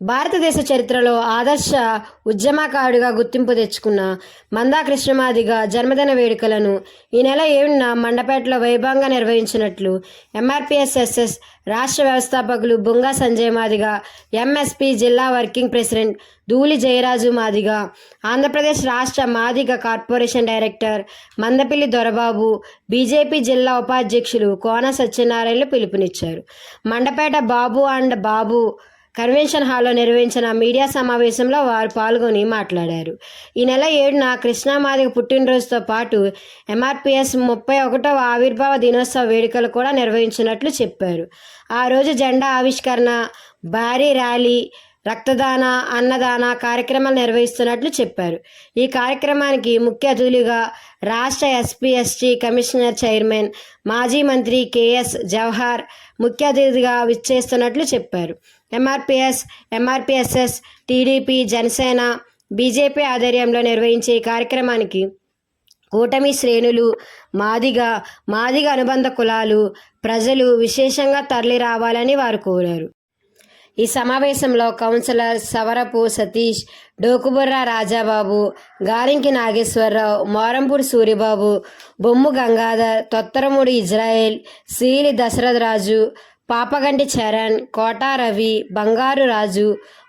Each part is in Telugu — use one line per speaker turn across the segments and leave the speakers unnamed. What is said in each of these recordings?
భారతదేశ చరిత్రలో ఆదర్శ ఉద్యమకారుడిగా గుర్తింపు తెచ్చుకున్న మందా కృష్ణమాదిగ జన్మదిన వేడుకలను ఈ నెల ఏడున మండపేటలో వైభవంగా నిర్వహించినట్లు ఎంఆర్పిఎస్ఎస్ఎస్ రాష్ట్ర వ్యవస్థాపకులు బుంగా సంజయ్ మాదిగా ఎంఎస్పి జిల్లా వర్కింగ్ ప్రెసిడెంట్ ధూళి జయరాజు మాదిగా ఆంధ్రప్రదేశ్ రాష్ట్ర Madiga corporation director Mandapilli Dorababu BJP జిల్లా ఉపాధ్యక్షులు కోన సత్యనారాయణలు పిలుపునిచ్చారు. మండపేట బాబు అండ్ బాబు కన్వెన్షన్ హాల్లో నిర్వహించిన మీడియా సమావేశంలో వారు పాల్గొని మాట్లాడారు. ఈ నెల ఏడున కృష్ణామాదిక పుట్టినరోజుతో పాటు ఎంఆర్పిఎస్ ముప్పై ఒకటవ ఆవిర్భావ దినోత్సవ వేడుకలు కూడా నిర్వహించినట్లు చెప్పారు. ఆ రోజు జెండా ఆవిష్కరణ భారీ ర్యాలీ రక్తదాన అన్నదాన కార్యక్రమాలు నిర్వహిస్తున్నట్లు చెప్పారు. ఈ కార్యక్రమానికి ముఖ్య అతిథులుగా రాష్ట్ర ఎస్పీ ఎస్టీ కమిషనర్ చైర్మన్ మాజీ మంత్రి కేఎస్ జవహర్ ముఖ్య అతిథిగా విచ్చేస్తున్నట్లు చెప్పారు. MRPS MRPSS TDP Janasena BJP ఆధ్వర్యంలో నిర్వహించే ఈ కార్యక్రమానికి కూటమి శ్రేణులు మాదిగ మాదిగ అనుబంధ కులాలు ప్రజలు విశేషంగా తరలి రావాలని వారు కోరారు. ఈ సమావేశంలో కౌన్సిలర్ సవరపు సతీష్ డోకుబుర్ర రాజాబాబు గారింకి నాగేశ్వరరావు మోరంపూడి సూరిబాబు బొమ్ము గంగాధర్ తొత్తరముడి ఇజ్రాయెల్ సీలి దశరథరాజు పాపగంటి చరణ్ కోటా రవి బంగారు రాజు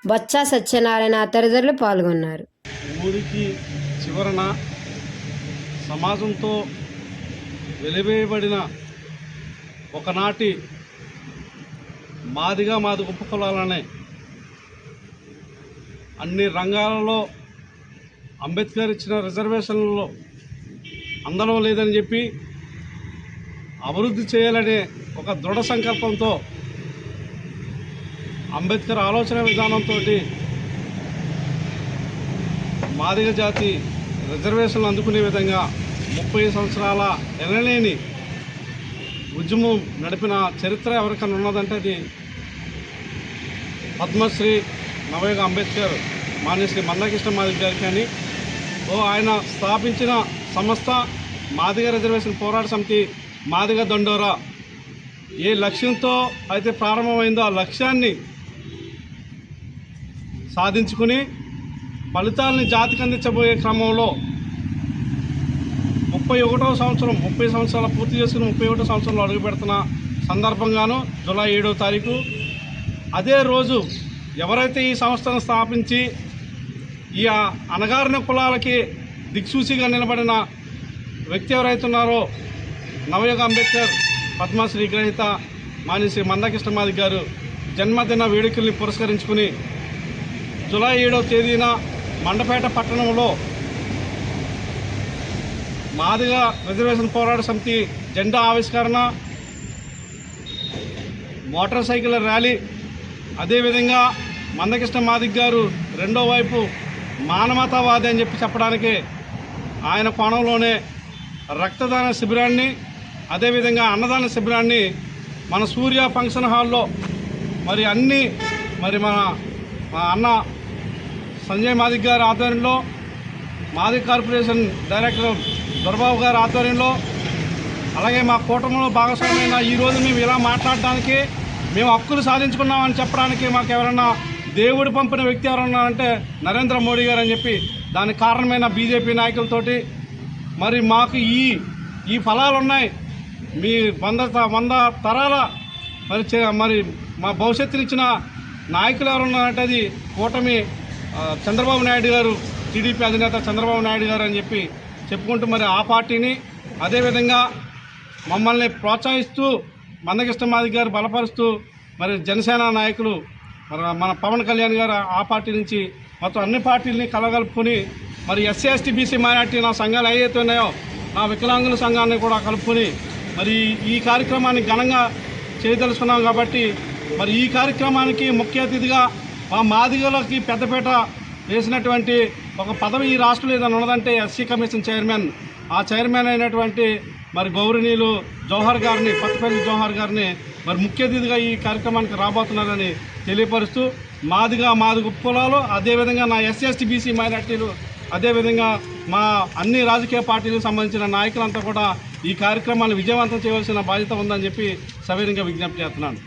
బొత్స సత్యనారాయణ తదితరులు పాల్గొన్నారు.
ఊరికి చివరన సమాజంతో వెలివేయబడిన ఒకనాటి మాదిగా మాది గొప్ప కులాలనే అన్ని రంగాలలో అంబేద్కర్ ఇచ్చిన రిజర్వేషన్లలో అందడం లేదని చెప్పి అభివృద్ధి చేయాలనే ఒక దృఢ సంకల్పంతో అంబేద్కర్ ఆలోచన విధానంతో మాదిగ జాతి రిజర్వేషన్లు అందుకునే విధంగా ముప్పై సంవత్సరాల ఎనలేని ఉద్యమం నడిపిన చరిత్ర ఎవరికైనా ఉన్నదంటే అది పద్మశ్రీ నవయుగ అంబేద్కర్ మాన్యశ్రీ మందకృష్ణ మాదిరి గారి కానీ ఓ ఆయన స్థాపించిన సంస్థ మాదిగ రిజర్వేషన్ పోరాట సమితి మాదిగ దండోరా. ఏ లక్ష్యంతో అయితే ప్రారంభమైందో ఆ లక్ష్యాన్ని సాధించుకుని ఫలితాలని జాతికి అందించబోయే క్రమంలో ముప్పై ఒకటవ సంవత్సరం ముప్పై సంవత్సరాల పూర్తి చేసుకుని ముప్పై ఒకటో సంవత్సరంలో అడుగు పెడుతున్న సందర్భంగాను జూలై ఏడవ తారీఖు అదే రోజు ఎవరైతే ఈ సంస్థను స్థాపించి ఈ అనగారిన కులాలకి దిక్సూచిగా నిలబడిన వ్యక్తి ఎవరైతే ఉన్నారో నవయుగ అంబేద్కర్ పద్మశ్రీ గ్రహీత మాన్యశ్రీ మందకృష్ణ మాది గారు జన్మదిన వేడుకల్ని పురస్కరించుకుని జూలై ఏడవ తేదీన మండపేట పట్టణంలో మాదిగా రిజర్వేషన్ పోరాట సమితి జెండా ఆవిష్కరణ మోటార్ సైకిల్ ర్యాలీ అదేవిధంగా మందకృష్ణ మాదిక్ గారు రెండో వైపు మానవతావాది అని చెప్పి చెప్పడానికి ఆయన కోణంలోనే రక్తదాన శిబిరాన్ని అదేవిధంగా అన్నదాన శిబిరాన్ని మన సూర్య ఫంక్షన్ హాల్లో మరి అన్ని మరి మన మా అన్న సంజయ్ మాదిక్ గారి ఆధ్వర్యంలో మాదిక్ కార్పొరేషన్ డైరెక్టర్ దొరబాబు గారి ఆధ్వర్యంలో అలాగే మా కూటమిలో భాగస్వామ్యంగా ఈరోజు మేము ఇలా మాట్లాడడానికి మేము హక్కులు సాధించుకున్నామని చెప్పడానికి మాకు ఎవరన్నా దేవుడు పంపిన వ్యక్తి ఎవరన్నా అంటే నరేంద్ర మోడీ గారు అని చెప్పి దానికి కారణమైన బీజేపీ నాయకులతోటి మరి మాకు ఈ ఈ ఫలాలు ఉన్నాయి మీ వంద వంద తరాల మరి చే- మరి మా భవిష్యత్తునిచ్చిన నాయకులు ఎవరున్నారంటే అది కూటమి చంద్రబాబు నాయుడు గారు టీడీపీ అధినేత చంద్రబాబు నాయుడు గారు అని చెప్పి చెప్పుకుంటూ మరి ఆ పార్టీని అదేవిధంగా మమ్మల్ని ప్రోత్సహిస్తూ మందకృష్ణ మాదిక్ గారు బలపరుస్తూ మరి జనసేన నాయకులు మరి మన పవన్ కళ్యాణ్ గారు ఆ పార్టీ నుంచి మొత్తం అన్ని పార్టీలని కలగలుపుకొని మరి ఎస్సీ ఎస్టీ బీసీ మైనార్టీ నా సంఘాలు ఏవైతే ఉన్నాయో నా వికలాంగుల సంఘాన్ని కూడా కలుపుకొని మరి ఈ కార్యక్రమాన్ని ఘనంగా చేయదలుచుకున్నాం కాబట్టి మరి ఈ కార్యక్రమానికి ముఖ్య అతిథిగా మా మాదిగలకి పెద్దపేట వేసినటువంటి ఒక పదవి ఈ రాష్ట్రంలో ఏదైనా ఉన్నదంటే ఎస్సీ కమిషన్ చైర్మన్. ఆ చైర్మన్ అయినటువంటి మరి గౌరవనీయులు జవహర్ గారిని పత్తిపల్లి జవహర్ గారిని మరి ముఖ్య అతిథిగా ఈ కార్యక్రమానికి రాబోతున్నారని తెలియపరుస్తూ మాదిగా మాది కులాలు అదేవిధంగా నా ఎస్సీ బీసీ మైనార్టీలు అదేవిధంగా మా అన్ని రాజకీయ పార్టీలకు సంబంధించిన నాయకులంతా కూడా ఈ కార్యక్రమాన్ని విజయవంతం చేయవలసిన బాధ్యత ఉందని చెప్పి సవినంగా విజ్ఞప్తి చేస్తున్నాను.